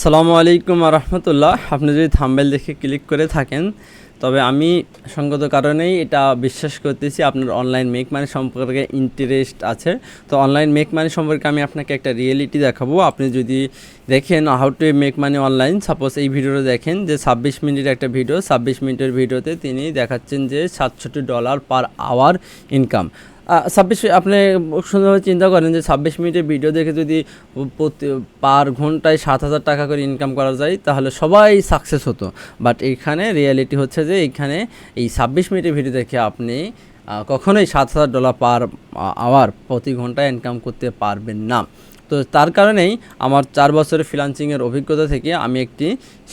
সালামু আলাইকুম রহমতুল্লাহ। আপনি যদি থাম্বেল দেখে ক্লিক করে থাকেন, তবে আমি সঙ্গত কারণেই এটা বিশ্বাস করতেছি আপনার অনলাইন মেক মানি সম্পর্কে ইন্টারেস্ট আছে। তো অনলাইন মেক মানি সম্পর্কে আমি আপনাকে একটা রিয়েলিটি দেখাবো। আপনি যদি দেখেন how to make money online suppose এই ভিডিওটা দেখেন যে ছাব্বিশ মিনিটের একটা ভিডিও ছাব্বিশ মিনিটের ভিডিওতে তিনি দেখাচ্ছেন যে সাতষট্টি ডলার পার আওয়ার ইনকাম ছাব্বিশ আপনি সুন্দরভাবে চিন্তা করেন যে ছাব্বিশ মিনিটের ভিডিও দেখে যদি প্রতি পার ঘন্টায় সাত হাজার টাকা করে ইনকাম করা যায়, তাহলে সবাই সাকসেস হতো। বাট এখানে রিয়ালিটি হচ্ছে যে এইখানে এই ছাব্বিশ মিনিটের ভিডিও দেখে আপনি কখনোই সাত হাজার ডলার পার আওয়ার প্রতি ঘন্টায় ইনকাম করতে পারবেন না। তো তার কারণেই আমার চার বছরের ফ্রিলান্সিংয়ের অভিজ্ঞতা থেকে আমি একটি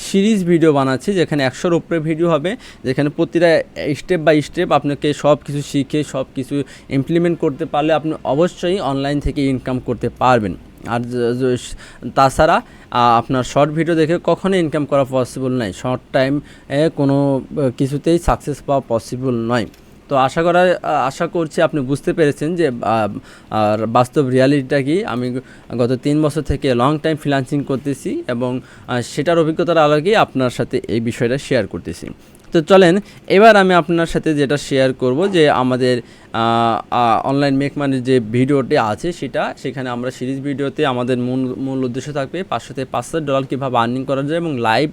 সিরিজ ভিডিও বানাচ্ছি, যেখানে একশোর উপরে ভিডিও হবে, যেখানে প্রতিটা স্টেপ বাই স্টেপ আপনাকে সব কিছু শিখে সব কিছু ইমপ্লিমেন্ট করতে পারলে আপনি অবশ্যই অনলাইন থেকে ইনকাম করতে পারবেন। আর তাছাড়া আপনার শর্ট ভিডিও দেখে কখনোই ইনকাম করা পসিবল নয় শর্ট টাইম কোনো কিছুতেই সাকসেস পাওয়া পসিবল নয়। তো আশা করা, আশা করছি আপনি বুঝতে পেরেছেন যে বাস্তব রিয়ালিটিটা কি? আমি গত তিন বছর থেকে লং টাইম ফ্রিলান্সিং করতেছি এবং সেটার অভিজ্ঞতার আলোকেই আপনার সাথে এই বিষয়টা শেয়ার করতেছি। তো চলেন, এবার আমি আপনার সাথে যেটা শেয়ার করব যে আমাদের অনলাইন মেক মানির যে ভিডিওটি আছে সেটা, সেখানে আমরা সিরিজ ভিডিওতে আমাদের মূল মূল উদ্দেশ্য থাকবে পাঁচশো থেকে পাঁচশো ডলার কীভাবে আর্নিং করা যায় এবং লাইভ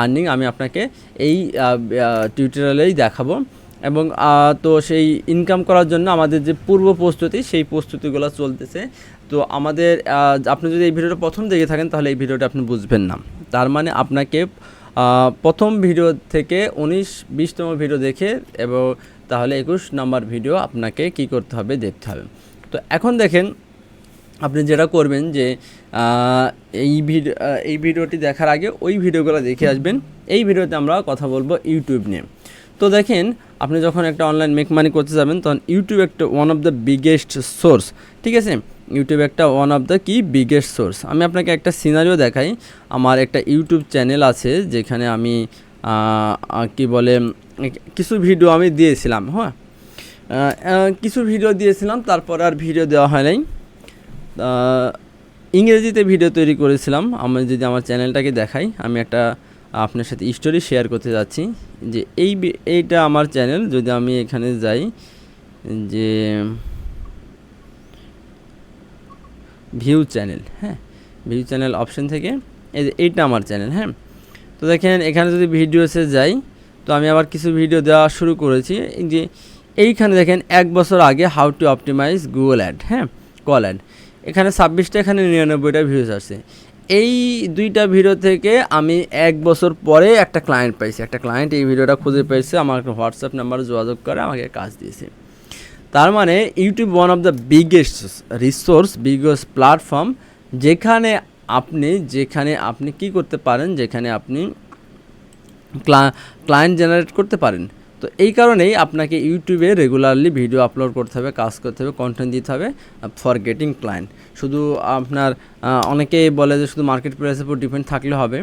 আর্নিং আমি আপনাকে এই টিউটোরিয়ালেই দেখাবো। এবং তো সেই ইনকাম করার জন্য আমাদের যে পূর্ব প্রস্তুতি, সেই প্রস্তুতিগুলো চলতেছে। তো আমাদের আপনি যদি এই ভিডিওটা প্রথম দেখে থাকেন, তাহলে এই ভিডিওটা আপনি বুঝবেন না। তার মানে আপনাকে প্রথম ভিডিও থেকে উনিশ, বিশতম ভিডিও দেখে এবং তাহলে একুশ নাম্বার ভিডিও আপনাকে কি করতে হবে, দেখতে হবে। তো এখন দেখেন, আপনি যেটা করবেন যে এই ভিডিও এই ভিডিওটি দেখার আগে ওই ভিডিওগুলো দেখে আসবেন। এই ভিডিওতে আমরা কথা বলব ইউটিউব নিয়ে। তো দেখেন আপনি যখন একটা অনলাইন মেক মানি করতে যাবেন, তখন ইউটিউব একটা one of the biggest source ঠিক আছে? ইউটিউব একটা ওয়ান অফ দ্য কি? বিগেস্ট সোর্স আমি আপনাকে একটা সিনারিও দেখাই। আমার একটা ইউটিউব চ্যানেল আছে, যেখানে আমি কি বলে, কিছু ভিডিও আমি দিয়েছিলাম হ্যাঁ? কিছু ভিডিও দিয়েছিলাম, তারপর আর ভিডিও দেওয়া হয় নাই। ইংরেজিতে ভিডিও তৈরি করেছিলাম। আমি যদি আমার চ্যানেলটাকে দেখাই, আমি একটা আপনার সাথে স্টোরি শেয়ার করতে যাচ্ছি যে এই এইটা আমার চ্যানেল যদি আমি এখানে যাই, যে ভিউ চ্যানেল হ্যাঁ? ভিউ চ্যানেল অপশন থেকে, এই যে এইটা আমার চ্যানেল হ্যাঁ? তো দেখেন, এখানে যদি ভিডিওসে যাই, তো আমি আবার কিছু ভিডিও দেওয়া শুরু করেছি যে এইখানে দেখেন, এক বছর আগে how to optimise Google ad হ্যাঁ? কল অ্যাড এখানে ছাব্বিশটা, এখানে নিরানব্বইটা ভিউজ আসছে। এই দুইটা ভিডিও থেকে আমি এক বছর পরে একটা ক্লায়েন্ট পাইছি। একটা ক্লায়েন্ট এই ভিডিওটা খুঁজে পেয়েছে আমার হোয়াটসঅ্যাপ নাম্বারে যোগাযোগ করে আমাকে কাজ দিয়েছে। তার মানে YouTube one of the biggest resource biggest platform যেখানে আপনি যেখানে আপনি কি করতে পারেন, যেখানে আপনি ক্লায়েন্ট জেনারেট করতে পারেন। তো এই কারণেই আপনাকে ইউটিউবে রেগুলারলি ভিডিও আপলোড করতে হবে কাজ করতে হবে কন্টেন্ট দিতে হবে ফর গেটিং ক্লায়েন্ট শুধু আপনার আহ, অনেকেই বলে যে শুধু মার্কেট প্রাইসের উপর ডিপেন্ড থাকলে হবে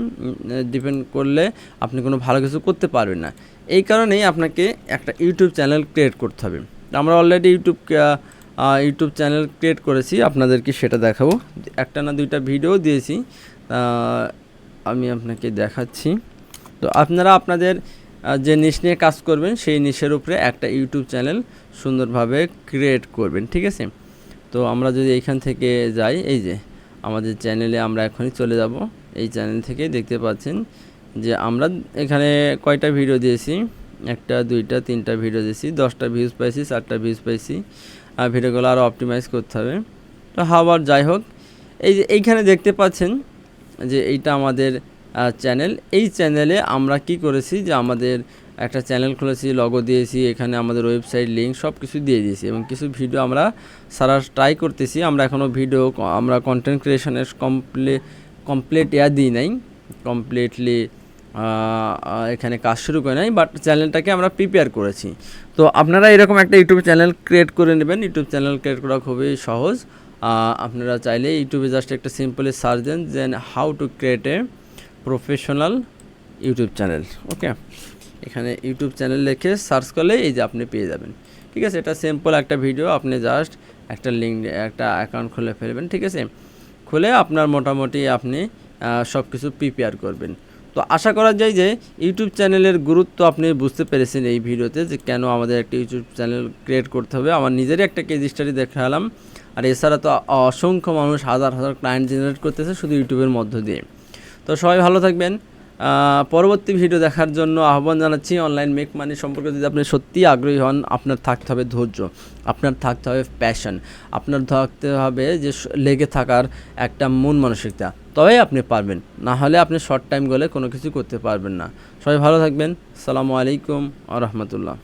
ডিপেন্ড করলে আপনি কোনো ভালো কিছু করতে পারবেন না। এই কারণেই আপনাকে একটা ইউটিউব চ্যানেল ক্রিয়েট করতে হবে। আমরা already YouTube YouTube channel create করেছি আপনাদেরকে সেটা দেখাবো। একটা না দুইটা ভিডিও দিয়েছি আমি আপনাকে দেখাচ্ছি। তো আপনারা আপনাদের যে নিশ নিয়ে কাজ করবেন, সেই নিশের উপরে একটা ইউটিউব চ্যানেল সুন্দরভাবে ক্রিয়েট করবেন, ঠিক আছে? তো আমরা যদি এইখান থেকে যাই, এই যে আমাদের চ্যানেলে আমরা এখনই চলে যাব। এই চ্যানেল থেকে দেখতে পাচ্ছেন যে আমরা এখানে কয়টা ভিডিও দিয়েছি? একটা, দুইটা, তিনটা ভিডিও দিয়েছি, দশটা ভিউজ পাইছি, চারটা ভিউজ পাইছি। আর ভিডিওগুলো আরও অপটিমাইজ করতে হবে। তো হাওয়ার যাই হোক, এই যে এইখানে দেখতে পাচ্ছেন যে এইটা আমাদের চ্যানেল এই চ্যানেলে আমরা কি করেছি যে আমাদের একটা চ্যানেল খুলেছি লগো দিয়েছি, এখানে আমাদের ওয়েবসাইট লিঙ্ক সব কিছু দিয়ে দিয়েছি এবং কিছু ভিডিও আমরা সারা ট্রাই করতেছি। আমরা এখনও ভিডিও আমরা কন্টেন্ট ক্রিয়েশনের কমপ্লি কমপ্লিট ইয়া দিই নাই। কমপ্লিটলি এখানে কাজ শুরু করে নাই বাট চ্যানেলটাকে আমরা প্রিপেয়ার করেছি। তো আপনারা এরকম একটা ইউটিউব চ্যানেল ক্রিয়েট করে নেবেন। ইউটিউব চ্যানেল ক্রিয়েট করা খুবই সহজ। আপনারা চাইলে ইউটিউবে জাস্ট একটা সিম্পলি সার্চ দেন দেন how to create a professional YouTube channel, okay? এখানে ইউটিউব চ্যানেল লিখে সার্চ করলে এই যে আপনি পেয়ে যাবেন। ঠিক আছে? এটা সিম্পল একটা ভিডিও, আপনি জাস্ট একটা লিঙ্ক, একটা অ্যাকাউন্ট খুলে ফেলবেন, ঠিক আছে? খুলে আপনার মোটামুটি আপনি সব কিছু প্রিপেয়ার করবেন। তো আশা করা যায় যে ইউটিউব চ্যানেলের গুরুত্ব আপনি বুঝতে পেরেছেন এই ভিডিওতে যে কেন আমাদের একটা ইউটিউব চ্যানেল ক্রিয়েট করতে হবে। আমার নিজেরই একটা কেজ স্টাডি দেখালাম। আর এছাড়া তো অসংখ্য মানুষ হাজার হাজার ক্লায়েন্ট জেনারেট করতেছে শুধু ইউটিউবের মধ্য দিয়ে। তো সবাই ভালো থাকবেন। পরবর্তী ভিডিও দেখার জন্য আহ্বান জানাচ্ছি অনলাইন মেক মানি সম্পর্কে যদি আপনি সত্যি আগ্রহী হন, আপনার থাকতে হবে ধৈর্য, আপনার থাকতে হবে প্যাশন আপনার থাকতে হবে যে লেগে থাকার একটা মন মানসিকতা। তবেই আপনি পারবেন, না হলে আপনি শর্ট টাইম গলে কোনো কিছু করতে পারবেন না। সবাই ভালো থাকবেন সালামু আলাইকুম আ রহমতুল্লাহ।